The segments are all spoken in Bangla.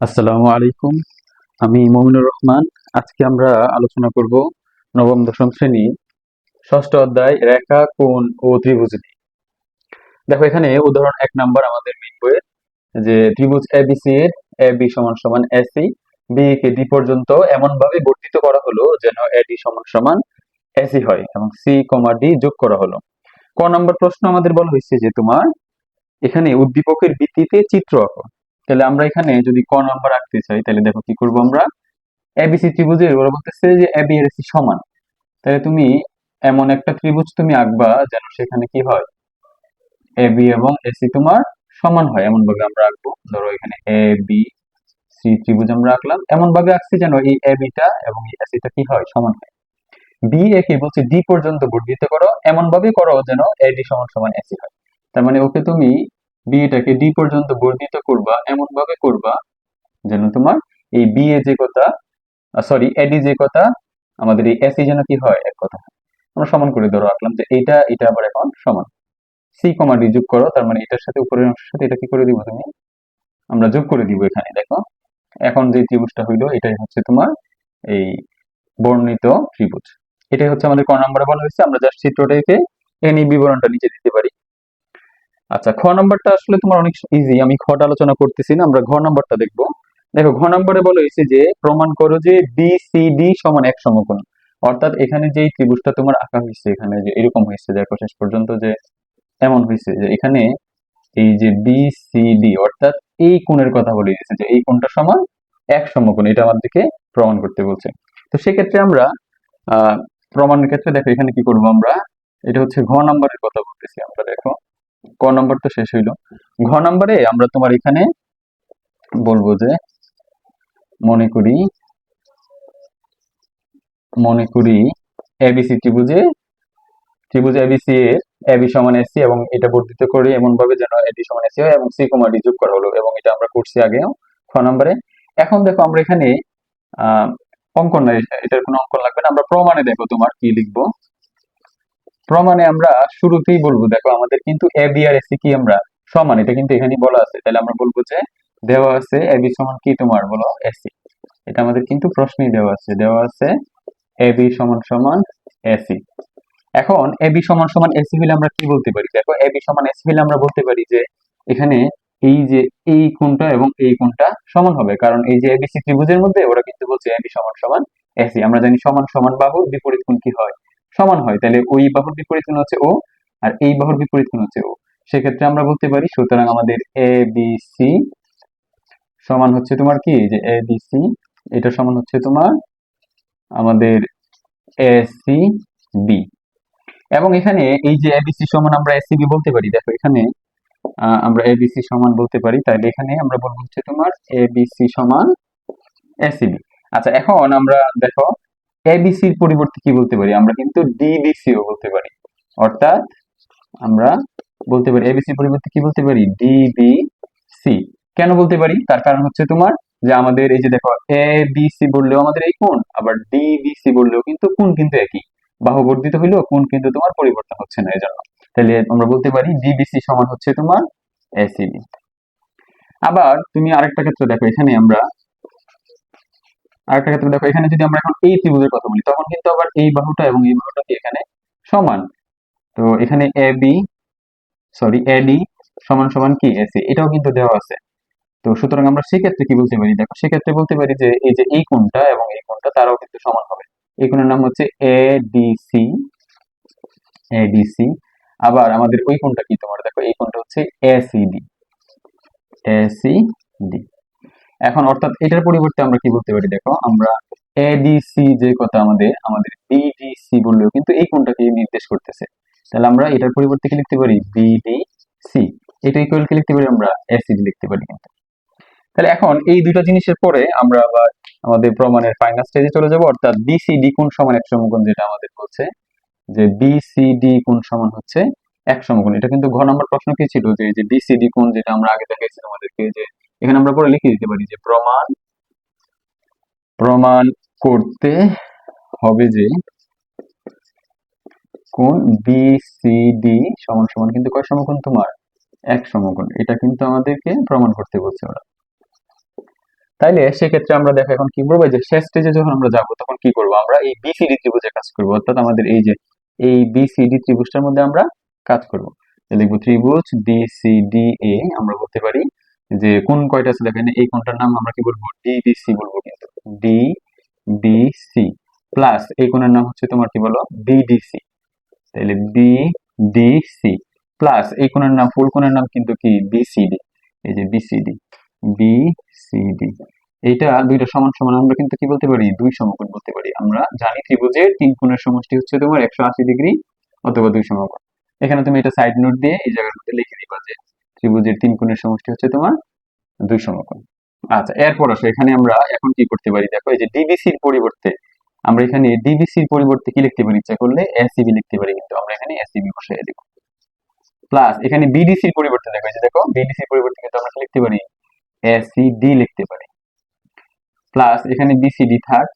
আসসালামু আলাইকুম। আমি মমিনুর রহমান। আজকে আমরা আলোচনা করব নবম, দশম শ্রেণি, ষষ্ঠ অধ্যায়, রেখা, কোণ ও ত্রিভুজ দেখো, এখানে উদাহরণ এক নাম্বার আমাদের মেন বইয়ের, যে ত্রিভুজ এবিসি এর, এ বি সমান সমান এসি বি কে ডি পর্যন্ত এমন ভাবে বর্ধিত করা হলো যেন এডি সমান সমান এসি হয় এবং সি কমা ডি যোগ করা হলো। ক নম্বর প্রশ্ন আমাদের বলা হয়েছে যে তোমার এখানে উদ্দীপকের ভিত্তিতে চিত্র আঁকো। তাহলে আমরা এখানে যদি ক নাম্বার আঁকতে চাই, তাহলে দেখো কি করব আমরা? এবিসি ত্রিভুজের ওরা বলতেছে যে এবি এর এসি সমান। তাহলে তুমি এমন একটা ত্রিভুজ তুমি আঁকবা যেন সেখানে কি হয়? এবি এবং এসি তোমার সমান হয়। এমন ভাবে আমরা আঁকবো। ধরো এখানে এ বি সি ত্রিভুজ আমরা আঁকলাম। এমন ভাবে আঁকছি যেন এই এ এবিটা এবং এই এসিটা কি হয়? সমান হয়। বি এ কে বলছে? ডি পর্যন্ত বর্ধিত করো। এমন ভাবে করো যেন এ এডি সমান সমান এসি হয়। তার মানে ওকে তুমি বি এটাকে ডি পর্যন্ত বর্ধিত করবা এমন ভাবে করবা যেন তোমার এই বি এ যে কথা সরি এডি যে কথা, আমাদের এই এসি যেন কি হয়, এক কথা। আমরা সমান করে ধরো আঁকলাম যে এইটা এটা আবার এখন সমান। সি কমা ডি যোগ করো, তার মানে এটার সাথে উপরের অংশের সাথে এটা কি করে দিব তুমি? আমরা যোগ করে দিব এখানে, দেখো। এখন যে ত্রিভুজটা হইল, এটাই হচ্ছে তোমার এই বর্ণিত ত্রিভুজ। এটাই হচ্ছে আমাদের ক নম্বরে বলা হয়েছে, আমরা জাস্ট চিত্রটাকে এই বিবরণটা নিচে দিতে পারি। আচ্ছা খ নাম্বারটা আসলে তোমার অনেক ইজি আমি খটা আলোচনা করতেছি না, আমরা ঘ নাম্বারটা দেখব। দেখো, ঘ নম্বরে বলা হয়েছে যে, প্রমাণ করো যে বি সি ডি সমান এক সমকোণ। অর্থাৎ এখানে যে ত্রিভুজটা তোমার আঁকা হয়েছে, এখানে যে এরকম হয়েছে দেখো শেষ পর্যন্ত যে এমন হয়েছে যে এখানে এই যে বি সি ডি অর্থাৎ এই কোণের কথা বলে দিয়েছে যে এই কোণটা সমান এক সমকোণ, এটা আমাদেরকে প্রমাণ করতে বলছে। তো সেক্ষেত্রে আমরা প্রমাণের ক্ষেত্রে দেখো, এখানে কি করব আমরা? এটা হচ্ছে ঘ নাম্বারের কথা বলতেছি আমরা, দেখো। ক নম্বর তো শেষ হইল। ঘ নম্বরে আমরা তোমার এখানে বলব যে, মনে করি মনে করি এবিসি ত্রিভুজে, ত্রিভুজ এবিসি এর এবি সমান এসি এবং এটা বর্ধিত করি এমন ভাবে যেন এডি সমান এসি হয় এবং সি কমা ডি যোগ করা হলো এবং এটা আমরা করছি আগেও খ নম্বরে। এখন দেখো আমরা এখানে অঙ্কন এটার কোনো অঙ্কন লাগবে না। আমরা প্রমাণে দেখো তোমার কি লিখব। প্রমাণে আমরা শুরুতেই বলব, দেখো আমাদের কিন্তু এ বি আর এসি কি আমরা সমান, এটা কিন্তু এখানে বলা আছে। তাহলে আমরা বলব যে দেওয়া আছে এ বি সমান কি তোমার, বলো এসি এটা আমাদের কিন্তু প্রশ্নই দেওয়া আছে। দেওয়া আছে এ বি সমান সমান এসি এখন এ বি সমান সমান এসি হলে আমরা কি বলতে পারি? দেখো এ বি সমান এসি হলে আমরা বলতে পারি যে এখানে এই যে এই কোণটা এবং এই কোণটা সমান হবে। কারণ এই যে এবিসি ত্রিভুজের মধ্যে ওরা কিন্তু বলছে এবি সমান সমান এসি আমরা জানি সমান সমান বাহুর বিপরীত কোণ কি হয়? সমান হয়। তাহলে ওই বাহুর বিপরীত কোণ হচ্ছে ও আর এই বাহুর বিপরীত কোণ হচ্ছে ও সেক্ষেত্রে আমরা বলতে পারি, সুতরাং আমাদের এ বি সি সমান হচ্ছে তোমার কি? যে এ বি সি এটা সমান হচ্ছে তোমার আমাদের এ সি বি এবং এখানে এই যে এবিসি সমান আমরা এসিবি বলতে পারি, দেখো এখানে আমরা এবিসি সমান বলতে পারি, তাহলে এখানে আমরা বলব হচ্ছে তোমার এবিসি সমান এসিবি আচ্ছা এখন আমরা দেখো এবিসির পরিবর্তে কি বলতে পারি? আমরা কিন্তু ডিবিসিও বলতে পারি। অর্থাৎ আমরা বলতে পারি এবিসির পরিবর্তে কি বলতে পারি? ডিবিসি কেন বলতে পারি? তার কারণ হচ্ছে তোমার যে আমাদের এই যে দেখো এ বললেও আমাদের এই কোণ, আবার ডিবিসি বললেও কিন্তু কোণ কিন্তু একই। বাহু বর্ধিত হইলেও কোণ কিন্তু তোমার পরিবর্তন হচ্ছে না এই জন্য তাহলে আমরা বলতে পারি ডিবিসি সমান হচ্ছে তোমার এসিবি আবার তুমি আরেকটা ক্ষেত্রে দেখো, এখানে আমরা আরেকটা ক্ষেত্রে দেখো, এখানে যদি আমরা এখন এই ত্রিভুজের কথা বলি, তখন কিন্তু আবার এই বাহুটা এবং এই বাহুটা কি এখানে সমান? তো এখানে এ বি সরি এডি সমান সমান কি? এসি এটাও কিন্তু দেওয়া আছে। তো সুতরাং আমরা সেক্ষেত্রে কি বলতে পারি? দেখো, সেক্ষেত্রে বলতে পারি যে এই যে এই কোণটা এবং এই কোণটা তারাও কিন্তু সমান হবে। এই কোণের নাম হচ্ছে এডিসি এডিসি আবার আমাদের ওই কোণটা কি তোমার? দেখো, এই কোণটা হচ্ছে এসিডি এসিডি এখন অর্থাৎ এটার পরিবর্তে আমরা কি বলতে পারি? দেখো, আমরা এডিসি যে কথা আমাদের আমাদের বিডিসি বললেও কিন্তু এই কোণটাকে নির্দেশ করতেছে। তাহলে আমরা এটার পরিবর্তে কি লিখতে পারি? বিডিসি এটা ইকুয়াল কি লিখতে পারি আমরা? এসিডি লিখতে পারি কিন্তু। তাহলে এখন এই দুটো জিনিসের পরে আমরা আবার আমাদের প্রমাণের ফাইনাল স্টেজে চলে যাব। অর্থাৎ বিসিডি কোণ সমান এক সমকোণ যেটা আমাদের বলছে? যে বিসিডি কোন সমান হচ্ছে এক সমকোণ। এটা কিন্তু ঘ নম্বর প্রশ্ন কি ছিল? যে বিসিডি কোন যেটা আমরা আগে দেখাইছি তোমাদেরকে যে এখানে আমরা পরে লিখে দিতে পারি যে প্রমাণ প্রমাণ করতে হবে যে কোন বি সি ডি সমান সমান কিন্তু কয় সমকোণ তোমার? এক সমকোণ। এটা কিন্তু আমাদেরকে প্রমাণ করতে বলছে ওরা। তাইলে সেক্ষেত্রে আমরা দেখো এখন কি করব যে শেষ স্টেজে যখন আমরা যাব, তখন কি করব? আমরা এই বি বিসিডি ত্রিভুজে কাজ করব। অর্থাৎ আমাদের এই যে এই বিসিডি ত্রিভুজটার মধ্যে আমরা কাজ করব। লিখব ত্রিভুজ বিসিডি এ আমরা বলতে পারি যে কোন কয়টা আছে দেখেন এই কোনটার নাম আমরা কি বলব? ডিবিসি বলব কিন্তু। ডি বিসি প্লাস এই কোণের নাম হচ্ছে তোমার কি বলো? বিডিসি তাহলে বিডিসি প্লাস এই কোণের নাম, ফুল কোণের নাম কিন্তু কি? বিসিডি এই যে বিসিডি বিসিডি এইটা দুইটা সমান সমান, আমরা কিন্তু কি বলতে পারি? দুই সমকোণ বলতে পারি। আমরা জানি ত্রিভুজের তিন কোণের সমষ্টি হচ্ছে তোমার একশো আশি ডিগ্রি অথবা দুই সমকোণ। এখানে তুমি এটা সাইড নোট দিয়ে এই জায়গার মধ্যে লিখে দিবা যে ত্রিভুজের তিন কোণের সমষ্টি হচ্ছে তোমার দুই সমকোণ। আচ্ছা এরপর আসো, এখানে আমরা এখন কি করতে পারি? দেখো, এই যে ডিবিসির পরিবর্তে আমরা এখানে ডিবিসির পরিবর্তে কি লিখতে পারি? ইচ্ছা করলে এসিবি লিখতে পারি কিন্তু আমরা এখানে এসিবি বসাই দেব। প্লাস এখানে বিডিসির পরিবর্তে দেখো যে দেখো বিডিসির পরিবর্তে কিন্তু আমরা কি লিখতে পারি? এসিডি লিখতে পারি। প্লাস এখানে বিসিডি থাক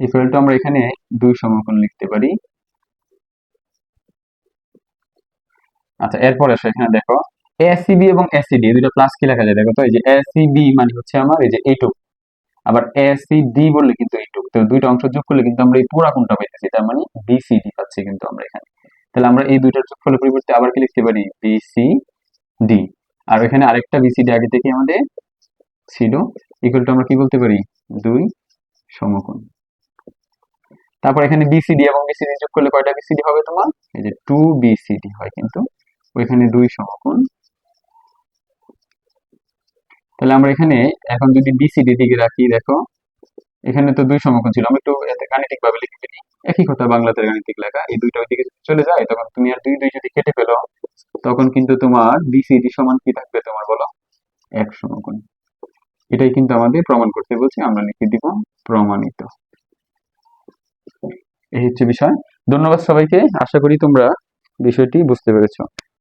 ইকুয়াল টু আমরা এখানে দুই সমকোণ লিখতে পারি। আচ্ছা এরপর আসো এখানে দেখো। এসিবি এবং এসিডি দুটো প্লাস কি লেখা যায়? দেখো তো, এই যে এসিবি মানে হচ্ছে আমার, এই যে এইটুক আবার এসিডি বললে কিন্তু এইটুক তো দুইটা অংশ যোগ করলে কিন্তু আমরা এই পুরা কোণটা পাইতেছি, তার মানে বিসিডি পাচ্ছি কিন্তু আমরা এখানে। তাহলে আমরা এই দুইটার যোগফলের পরিবর্তে আবার কি লিখতে পারি? বিসিডি আর এখানে আরেকটা বিসিডি আগে থেকে আমাদের ছিল। ইকুয়াল টু আমরা কি বলতে পারি? দুই সমকোণ। তারপর এখানে বিসিডি এবং বিসিডি যোগ করলে কয়টা বিসিডি হবে তোমার? এই যে টু বিসিডি হয় কিন্তু। ওইখানে দুই সমকোণ তাহলে আমরা এখানে এখন যদি বিসিডি দিকে রাখি, দেখো, এখানে তো দুই সমকোণ ছিল। আমরা একটু এতে গাণিতিক ভাবে লিখে ফেলি। একই কথা বাংলাতে গাণিতিক লেখা। এই দুইটা ওইদিকে চলে যায়, তখন তুমি আর দুই দুই যদি কেটে ফেলো, তখন কিন্তু তোমার বিসিডি সমান কি থাকবে তোমার, বলো? এক সমকোণ এটাই কিন্তু আমাদের প্রমাণ করতে বলছে। আমরা লিখে দিব প্রমাণিত। এই হচ্ছে বিষয়। ধন্যবাদ সবাইকে। আশা করি তোমরা বিষয়টি বুঝতে পেরেছ।